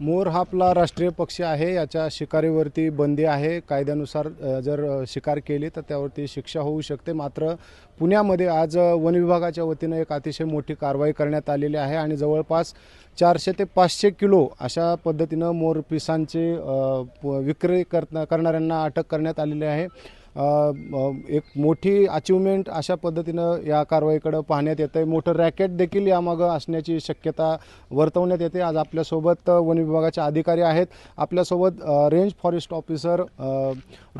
मोर हा आपला राष्ट्रीय पक्षी आहे याच्या शिकारीवरती बंदी आहे. कायद्यानुसार जर शिकार केली तर त्यावरती शिक्षा होऊ शकते. मात्र पुण्यामध्ये आज वनविभागाच्या वन विभागाच्या वतीनं एक अतिशय मोठी कारवाई करण्यात आलेली आहे आणि जवळपास चारशे ते पाचशे किलो अशा पद्धतीनं मोर पिसांचे प- विक्री करता करणाऱ्यांना अटक करण्यात आलेली आहे. एक मोठी अचिव्हमेंट अशा पद्धतीनं या कारवाईकडं पाहण्यात येतं आहे मोठं रॅकेट देखील यामागं असण्याची शक्यता वर्तवण्यात येते. आज आपल्यासोबत वन विभागाचे अधिकारी आहेत. आपल्यासोबत range forest officer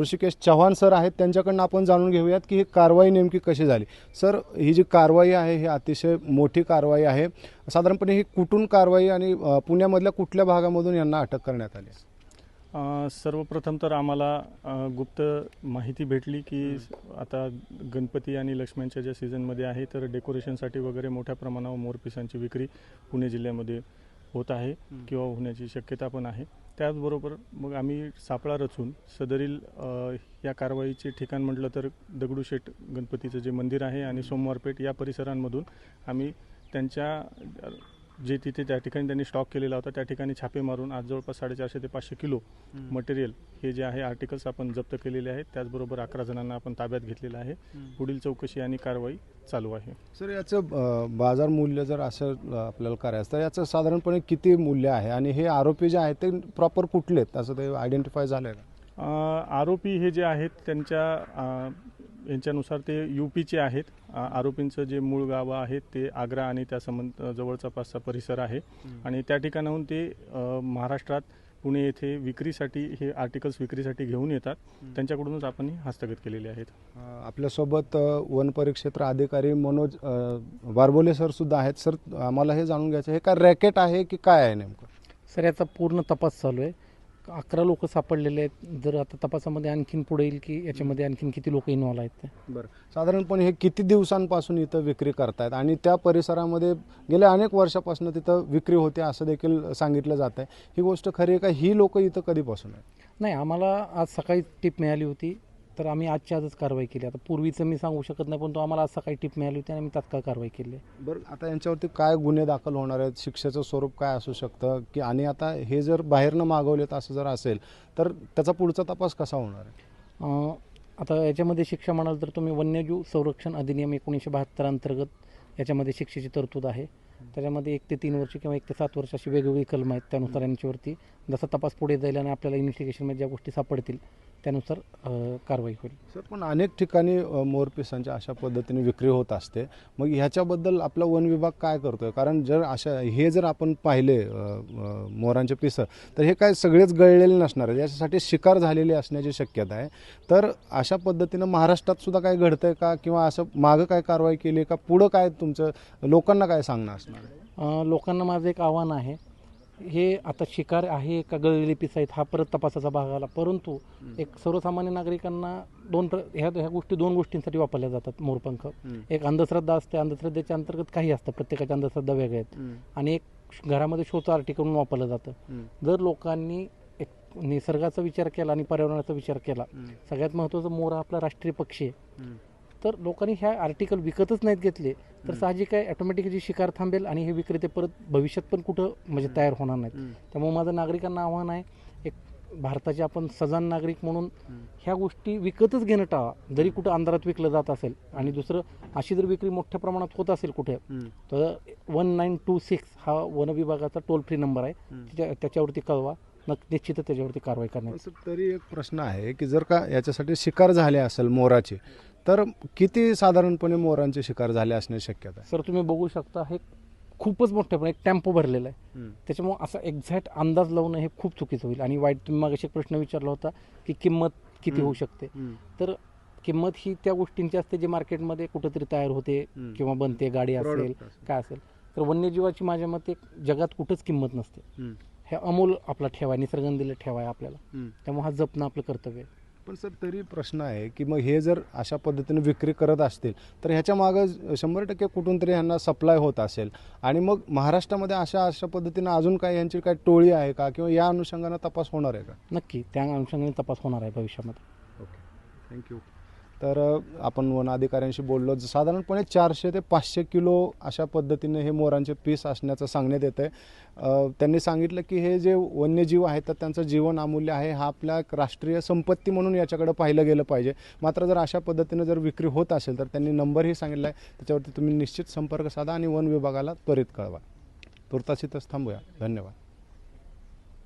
Rishikesh Chavan sir आहेत. त्यांच्याकडनं आपण जाणून घेऊयात की ही कारवाई नेमकी कशी झाली. सर ही जी कारवाई आहे ही अतिशय मोठी कारवाई आहे. साधारणपणे ही कुठून कारवाई आणि पुण्यामधल्या कुठल्या भागामधून यांना अटक करण्यात आली सर्वप्रथम तर आम्हाला गुप्त माहिती भेटली की आता गणपती आणि लक्ष्म्यांच्या ज्या सीझनमध्ये आहे तर डेकोरेशनसाठी वगैरे मोठ्या प्रमाणावर मोरपिसांची विक्री पुणे जिल्ह्यामध्ये होत आहे किंवा होण्याची शक्यता पण आहे. त्याचबरोबर मग आम्ही सापळा रचून सदरील या कारवाईचे ठिकाण म्हटलं तर दगडूशेठ गणपतीचं जे मंदिर आहे आणि सोमवारपेठ या परिसरांमधून आम्ही त्यांच्या जे तिथे त्या ठिकाणी त्यांनी स्टॉक केलेला होता त्या ठिकाणी छापे मारून आज जवळपास साडेचारशे ते पाचशे किलो मटेरियल हे जे आहे आर्टिकल्स आपण जप्त केलेले आहेत. त्याचबरोबर अकरा जणांना आपण ताब्यात घेतलेलं आहे. पुढील चौकशी आणि कारवाई चालू आहे. सर याचं बाजार मूल्य जर असं आपल्याला करायचं तर याचं साधारणपणे किती मूल्य आहे? आणि हे आरोपी जे आहेत ते प्रॉपर कुठले आहेत? असं ते आयडेंटिफाय झालं आहे आरोपी हे जे आहेत त्यांच्या यांच्यानुसार ते यू पीचे आहेत. आरोपींचं जे मूळ गाव आहे ते आग्रा आणि त्या संबंध जवळचा पाचचा परिसर आहे. आणि त्या ठिकाणाहून ते महाराष्ट्रात पुणे येथे विक्रीसाठी हे आर्टिकल्स विक्रीसाठी घेऊन येतात. त्यांच्याकडूनच आपण हस्तगत केलेले आहेत. आपल्यासोबत वन परिक्षेत्र अधिकारी मनोज अ, बारबोले सर सुद्धा आहेत. सर आम्हाला हे जाणून घ्यायचं आहे, हे काय रॅकेट आहे की काय आहे नेमकं? सर याचा पूर्ण तपास चालू आहे. अकरा लोक सापडलेले आहेत. जर आता तपासामध्ये आणखीन पुढे येईल की याच्यामध्ये आणखीन किती लोक इन्व्हॉल्व आहेत ते? बरं. साधारणपणे हे किती दिवसांपासून इथं विक्री करतायत? आणि त्या परिसरामध्ये गेल्या अनेक वर्षापासून तिथं विक्री होते असं देखील सांगितलं जात आहे. ही गोष्ट खरी आहे का? ही लोक इथं कधीपासून आहेत? नाही आम्हाला आज सकाळी टीप मिळाली होती. तर आम्ही आजच्या आजच कारवाई केली. आता पूर्वीचं मी सांगू शकत नाही पण तो आम्हाला आज सकाळी टीप मिळाली होती आणि आम्ही तात्काळ कारवाई केली. आहे बरं आता यांच्यावरती काय गुन्हे दाखल होणार आहेत? शिक्षेचं स्वरूप काय असू शकतं? की आणि आता हे जर बाहेरनं मागवलेत असं जर असेल तर त्याचा पुढचा तपास कसा होणार आहे? आता याच्यामध्ये शिक्षा म्हणाल तर तुम्ही वन्यजीव संरक्षण अधिनियम एकोणीसशे बहात्तर अंतर्गत याच्यामध्ये शिक्षेची तरतूद आहे. त्याच्यामध्ये एक ते तीन वर्ष किंवा एक ते सात वर्ष अशी वेगवेगळी कलम आहेत त्यानुसार यांच्यावरती जसा तपास पुढे जाईल आणि आपल्याला इन्व्हेस्टिगेशनमध्ये ज्या गोष्टी सापडतील त्यानुसार कारवाई होईल. सर पण अनेक ठिकाणी मोरपिसांच्या अशा पद्धतीने विक्री होत असते. मग ह्याच्याबद्दल आपला वन विभाग काय करतोय? कारण जर अशा हे जर आपण पाहिले मोरांचे पिसं तर हे काय सगळेच गळलेले नसणार आहेत. याच्यासाठी शिकार झालेली असण्याची शक्यता आहे. तर अशा पद्धतीनं महाराष्ट्रात सुद्धा काय घडतंय का? किंवा असं मागं काय कारवाई केली आहे का? पुढं काय तुमचं लोकांना काय सांगणं असणार आहे? लोकांना माझं एक आव्हान आहे हे आता शिकार आहे का गळलेले पिस आहेत हा परत तपासाचा भाग आला. परंतु एक सर्वसामान्य नागरिकांना दोन ह्या ह्या गोष्टी दोन गोष्टींसाठी वापरल्या जातात मोरपंख. एक अंधश्रद्धा असते अंधश्रद्धेच्या अंतर्गत काही असतं प्रत्येकाच्या अंधश्रद्धा वेगळ्या आहेत. आणि एक घरामध्ये शोचं आर्टिकल म्हणून वापरलं जातं. जर लोकांनी एक निसर्गाचा विचार केला आणि पर्यावरणाचा विचार केला सगळ्यात महत्त्वाचं मोर आपला राष्ट्रीय पक्षी आहे. तर लोकांनी ह्या आर्टिकल विकतच नाहीत घेतले. तर साहजिक आहे ऑटोमॅटिकली शिकार थांबेल आणि हे विक्रेते परत भविष्यात पण कुठं म्हणजे तयार होणार नाहीत. त्यामुळे माझं नागरिकांना आव्हान आहे एक भारताचे आपण सजान नागरिक म्हणून ह्या गोष्टी विकतच घेणं टाळा. जरी कुठं अंधारात विकलं जात असेल आणि दुसरं अशी जर विक्री मोठ्या प्रमाणात होत असेल कुठे तर वन नाईन टू सिक्स हा वन विभागाचा टोल फ्री नंबर आहे. त्याच्या त्याच्यावरती कळवा. नक निश्चितच त्याच्यावरती कारवाई करण्यात तरी एक प्रश्न आहे की जर का याच्यासाठी शिकार झाले असेल मोराची तर किती साधारणपणे मोरांचे शिकार झाले असण्याची शक्यता सर तुम्ही बघू शकता हे खूपच मोठ्या प्रमाणात एक टेम्पो भरलेला आहे आहे त्याच्यामुळे असा एक्झॅक्ट अंदाज लावणं हे खूप चुकीचं होईल आणि वाईट तुम्ही मागाशी एक प्रश्न विचारला होता की किंमत किती हम्म. होऊ शकते तर किंमत ही त्या गोष्टींची असते जे मार्केटमध्ये कुठेतरी तयार होते हम्म. किंवा बनते गाडी असेल Product असेल. काय असेल तर वन्यजीवाची माझ्या मते जगात कुठंच किंमत नसते हम्म. हे अमोल आपला ठेवा आहे निसर्गाने दिलं ठेवा आहे आपल्याला हम्म. त्यामुळे हा जपणं आपलं कर्तव्य आहे पण सर तरी प्रश्न आहे की मग हे जर अशा पद्धतीने विक्री करत असतील तर ह्याच्या मागं शंभर टक्के कुठून तरी ह्यांना सप्लाय होत असेल. आणि मग महाराष्ट्रामध्ये अशा अशा पद्धतीनं अजून काय यांची काय टोळी आहे का? किंवा या अनुषंगानं तपास होणार आहे का? नक्की त्या अनुषंगाने तपास होणार आहे भविष्यामध्ये. ओके थँक्यू तर आपण वन अधिकाऱ्यांशी बोललो. साधारणपणे चारशे ते पाचशे किलो अशा पद्धतीने हे मोरांचे पीस असण्याचं सांगण्यात येतं आहे त्यांनी सांगितलं की हे जे वन्यजीव आहेत तर त्यांचं जीवन अमूल्य आहे. हा आपल्या एक राष्ट्रीय संपत्ती म्हणून याच्याकडे पाहिलं गेलं पाहिजे. मात्र जर अशा पद्धतीने जर विक्री होत असेल तर त्यांनी नंबरही सांगितला आहे त्याच्यावरती तुम्ही निश्चित संपर्क साधा आणि वन विभागाला त्वरित कळवा. तुर्तास थांबूया. धन्यवाद.